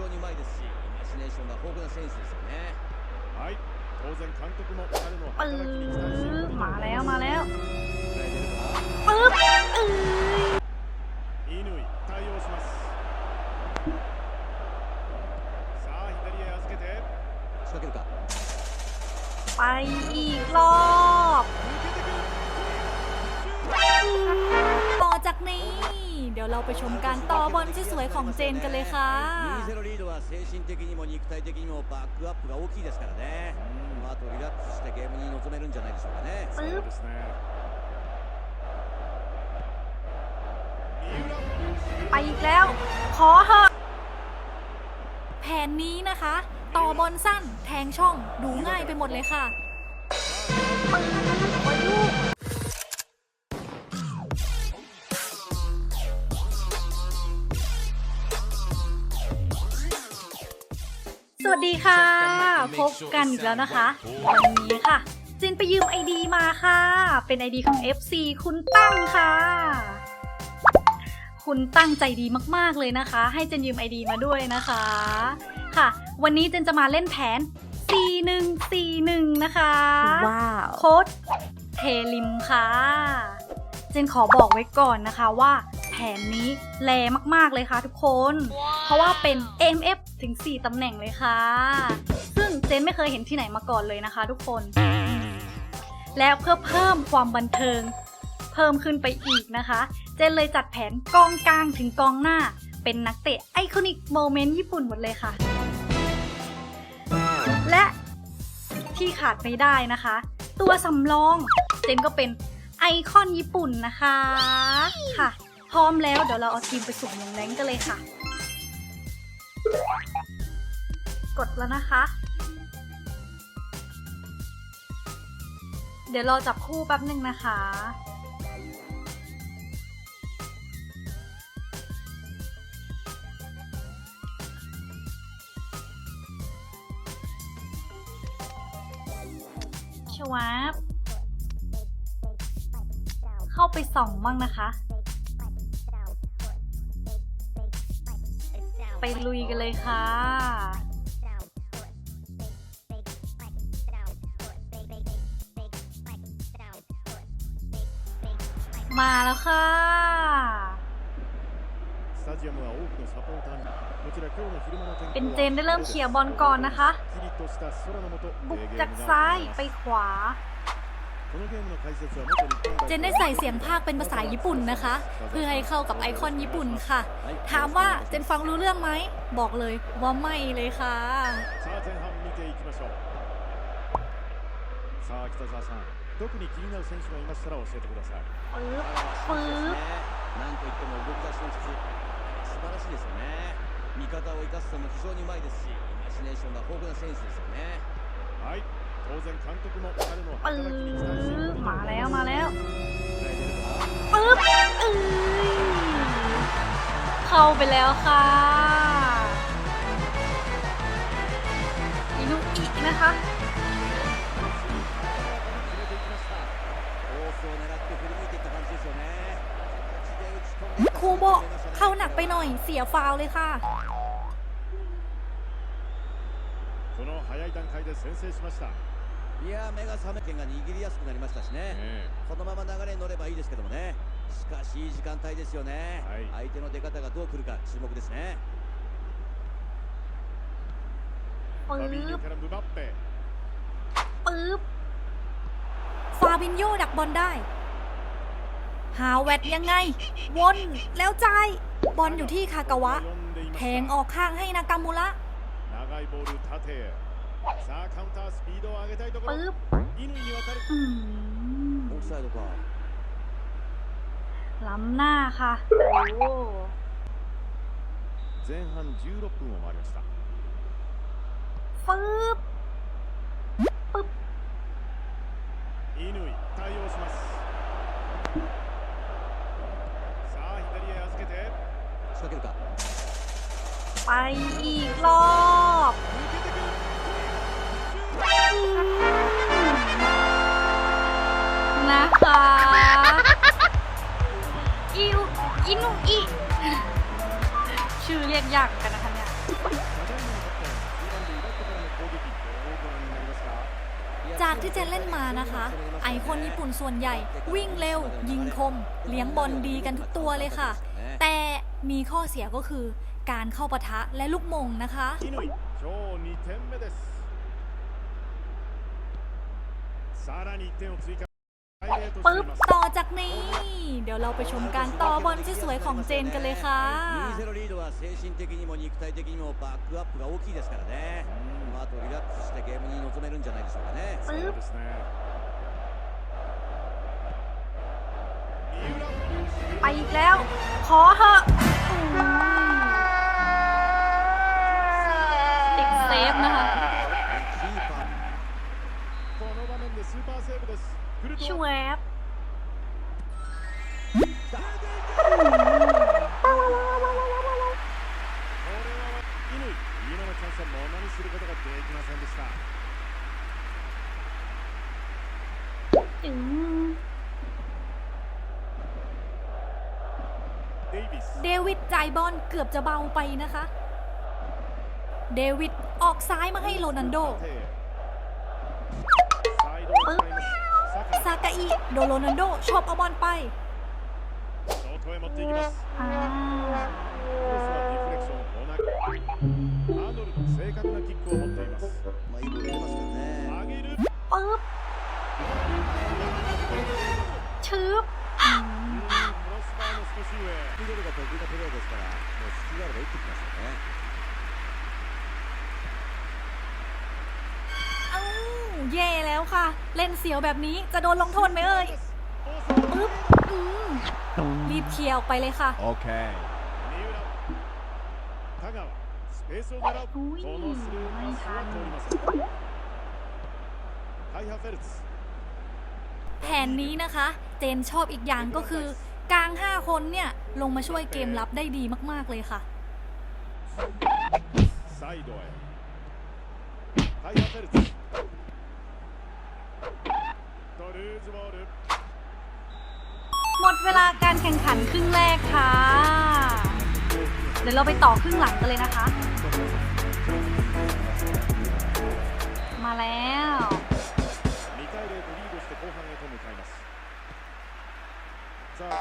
常にうまいですしイマジネーションが豊富な選手ですよねはい当然監督も彼の ปื 働きに期待している ๊ こと บ だ มาแล้วมาแล้ว 食らい出るか ปึ๊บเอ้ย 乾対応しますさあ左へ預けて仕掛けるか ไปอีกรอบ ไปชมการต่อบอลที่สวยของเจนกันเลยค่ะปึ๊บไปอีกแล้ว ขอเหอะแผนนี้นะคะ ต่อบอลสั้นแทงช่องดูง่ายไปหมดเลยค่ะปึ๊บ ดีค่ะ พบกันอีกแล้วนะคะ วันนี้ค่ะจินไปยืมไอดีมาค่ะ เป็นไอดีของ FC คุณตั้งค่ะ คุณตั้งใจดีมากๆเลยนะคะ ให้เจนยืมไอดีมาด้วยนะคะ ค่ะ วันนี้เจนจะมาเล่นแผน 4141 นะคะว้าวโค้ดเทลิมค่ะเจนขอบอกไว้ก่อนนะคะว่าแผ นนี้แรงมากๆเลยค่ะทุกคน เพราะว่าเป็น MF ถึง 4ตำแหน่งเลยค่ะ ซึ่งเจนไม่เคยเห็นที่ไหนมาก่อนเลยนะคะทุกคน แล้วเพื่อเพิ่มความบันเทิง เพิ่มขึ้นไปอีกนะคะ เจนเลยจัดแผนกองกลางถึงกองหน้า เป็นนักเตะไอคอนิกโมเมนต์ญี่ปุ่นหมดเลยค่ะ และที่ขาดไม่ได้นะคะ ตัวสำรอง เจนก็เป็นไอคอนญี่ปุ่นนะคะค่ะ พร้อมแล้วเดี๋ยวเราเอาทีมไปสุ่มลงแรงกันเลยค่ะ กดแล้วนะคะ เดี๋ยวเราจับคู่แป๊บหนึ่งนะคะชวาบเข้าไปส่องบ้างนะคะ ไปลุยกันเลยค่ะมาแล้วค่ะเป็นเจมได้เริ่มเขี่ยบอลก่อนนะคะ บุกจากซ้ายไปขวา เจนได้ใส่เสียงภาคเป็นภาษาญี่ปุ่นนะคะ เพื่อให้เข้ากับไอคอนญี่ปุ่นค่ะ ถามว่าเจนฟังรู้เรื่องไหม บอกเลยว่าไม่เลยค่ะ さあ前半見ていきましょうさあ北澤さん特に気になる選手がいましたら教えてください ปึ๊บ そうでปึ๊すねบ なんといっても動き出しの質素晴らしいですよね味方を生かすのも非常にうまいですしイマジネーションが豊富な選手ですよねはい当然監督も彼の ปื 働きに期待している ๊ こと บ だ มาแล้วมาแล้ว 食らい出るか ปึ๊บเอ้ยเข้าไปแล้วค่ะอินุอินะคะ 決めていきましたコースを狙って振り抜いていった感じですよね形で打ち込んでいった คูโบะเข้าหนักไปหน่อย เสียฟาวล์เลยค่ะ この早い段階で先制しました、 いや目が覚め権が握りやすくなりましたしね、ねこのまま流れに乗ればいいですけどもねしかしいい時間帯ですよね、はい、相手の出方がどうくるか注目ですねปึ๊บปึ๊บฟาบินโยดักบอลได้ หาแวดยังไง วนแล้วใจบอลอยู่ที่คากาวะ แทงออกข้างให้นากามุระ さあカウンタースピードを上げたいところ ปึ๊บ 乾に渡る อืม オフサイドか ล้ำหน้าค่ะ โอ้ 前半16分を回りました ปึ๊บ อิวอินุอิ ชื่อเรียกยากเหมือนกันนะคะเนี่ย จากที่เจนเล่นมานะคะ ไอคนญี่ปุ่นส่วนใหญ่ วิ่งเร็ว ยิงคม เลี้ยงบอลดีกันทุกตัวเลยค่ะ แต่มีข้อเสียก็คือการเข้าปะทะและลูกมงนะคะ 乾今日2点目ですさらに1点を追加ハイレートして ปึ๊บต่อจากนี้ เดี๋ยวเราไปชมการต่อบอลที่สวยของเจนกันเลยค่ะปึ๊บไปอีกแล้ว ขอเหอะติดเซฟนะคะ ช่วยแอปเดวิดจ่ายบอลเกือบจะเบาไปนะคะ เดวิดออกซ้ายมาให้โรนันโด ซากาอิโดโรนันโดชอบเอาบอลไปปึ๊บชืบミドルが得意なプレーですから、もう隙があれば打ってきますよね。 เย่แล้วค่ะ เล่นเสียวแบบนี้จะโดนลงโทษไหมเอ่ยปึ๊บรีบเคลียร์ออกไปเลยค่ะ โอเคแผนนี้นะคะ เจนชอบอีกอย่างก็คือกลาง 5 คนเนี่ย ลงมาช่วยเกมรับได้ดีมากๆเลยค่ะ หมดเวลาการแข่งขันครึ่งแรกค่ะ เดี๋ยวเราไปต่อครึ่งหลังกันเลยนะคะ มาแล้ว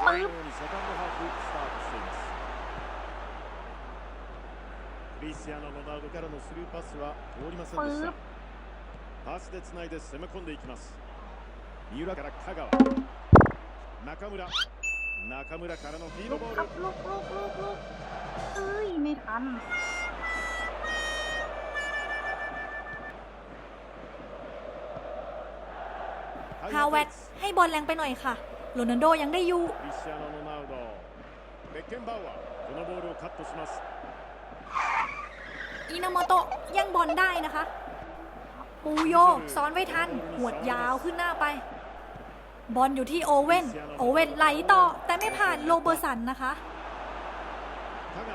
ปึ๊บクリ・パスでつないで攻め込んでいきます三浦から香川中村中村からのフィー ลุ ド ก ボー ครับ ル ลุกลุกลุกลุกเอ้ย ไม่ทัน ฮาวเวตให้บอลแรงไปหน่อยค่ะ โรนัลโดยังได้อยู่ クリスティアーノ・ロナウドベッケンバウアーこのボールをカットします อินาโมโตะแยังบอลได้นะคะ ปูโยซ้อนไว้ทัน หวดยาวขึ้นหน้าไป บอลอยู่ที่โอเว่น โอเว่นไหลต่อ แต่ไม่ผ่านโรเบอร์สันนะคะ 香川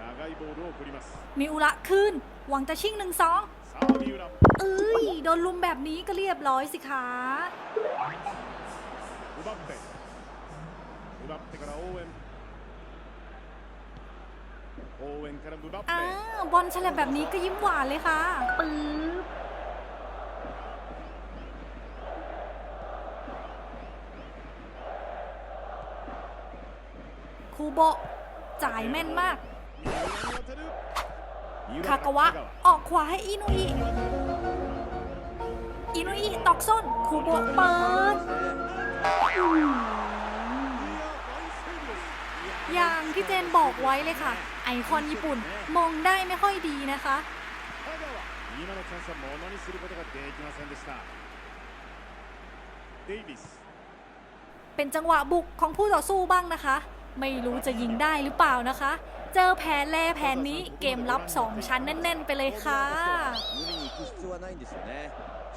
長いボールを送ります มิอุระคืนหวังจะชิ่งหนึ่งสอง さあ三浦 เอ้ย โดนลุมแบบนี้ก็เรียบร้อยสิคะ 奪って奪ってから応援応援から奪って อ้าวบอลฉลับแบบนี้ก็ยิ้มหวานเลยค่ะปื๊บคูโบจ่ายแม่นมาก คากาวะ ออกขวาให้อินุอิอินุอิตอกส้น คูโบเปิด อย่างที่เจนบอกไว้เลยค่ะ ไอคอนญี่ปุ่น มองได้ไม่ค่อยดีนะคะ 香川今のチャンスはものにすることができませんでしたデイビス เป็นจังหวะบุกของผู้ต่อสู้บ้างนะคะ ไม่รู้จะยิงได้หรือเปล่านะคะ เจอแผนแลแผนนี้เกมรับ 2 ชั้นแน่น ๆ ไปเลยค่ะ 無理に行く必要はないんですよね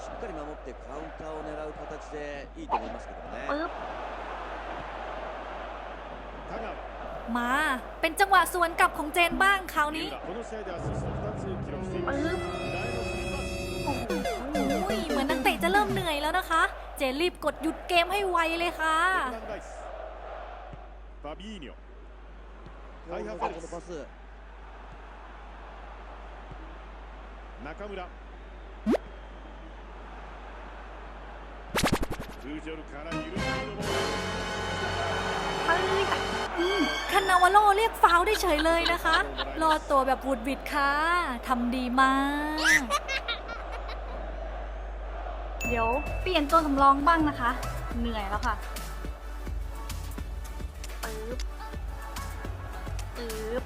しっかり守ってカウンターを狙う形でいいと思いますけどもね ปึ๊บ 香川 มาเป็นจังหวะสวนกลับของเจนบ้างคราวนี้ปึ๊โอ้ยเหมือนนักเตะจะเริ่มเหนื่อยแล้วนะคะ เจนรีบกดหยุดเกมให้ไวเลยค่ะ中村フージョルから許しのボールานาวาโลเรียกฟาวได้เฉยเลยนะคะ รอดตัวแบบบุดบิดค่ะทำดีมาก เดี๋ยวเปลี่ยนตัวสำรองบ้างนะคะ เหนื่อยแล้วค่ะปึ๊บปึ๊บ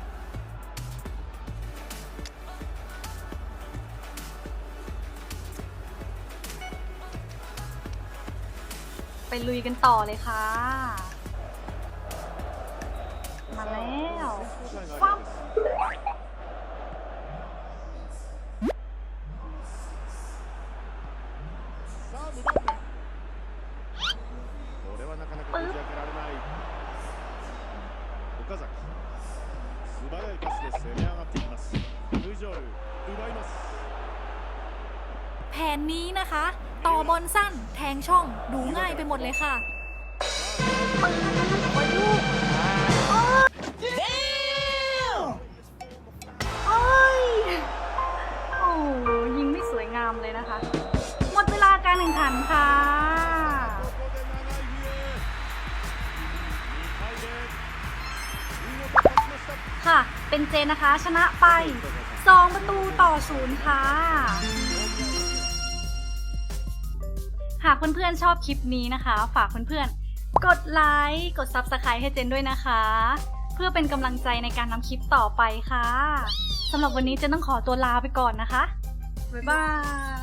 ไปลุยกันต่อเลยค่ะาแล้วปั๊บแผนนี้นะคะ ต่อบอลสั้น แทงช่อง ดูง่ายไปหมดเลยค่ะ คะ หมดเวลาการแข่งขันค่ะค่ะ เป็นเจนนะคะชนะไป 2 ประตูต่อศูนย์ค่ะ หากเพื่อนๆชอบคลิปนี้นะคะ ฝากเพื่อนๆ กดไลค์ กด Subscribe ให้เจนด้วยนะคะ เพื่อเป็นกำลังใจในการทำคลิปต่อไปค่ะ สำหรับวันนี้เจนต้องขอตัวลาไปก่อนนะคะ บ๊ายบาย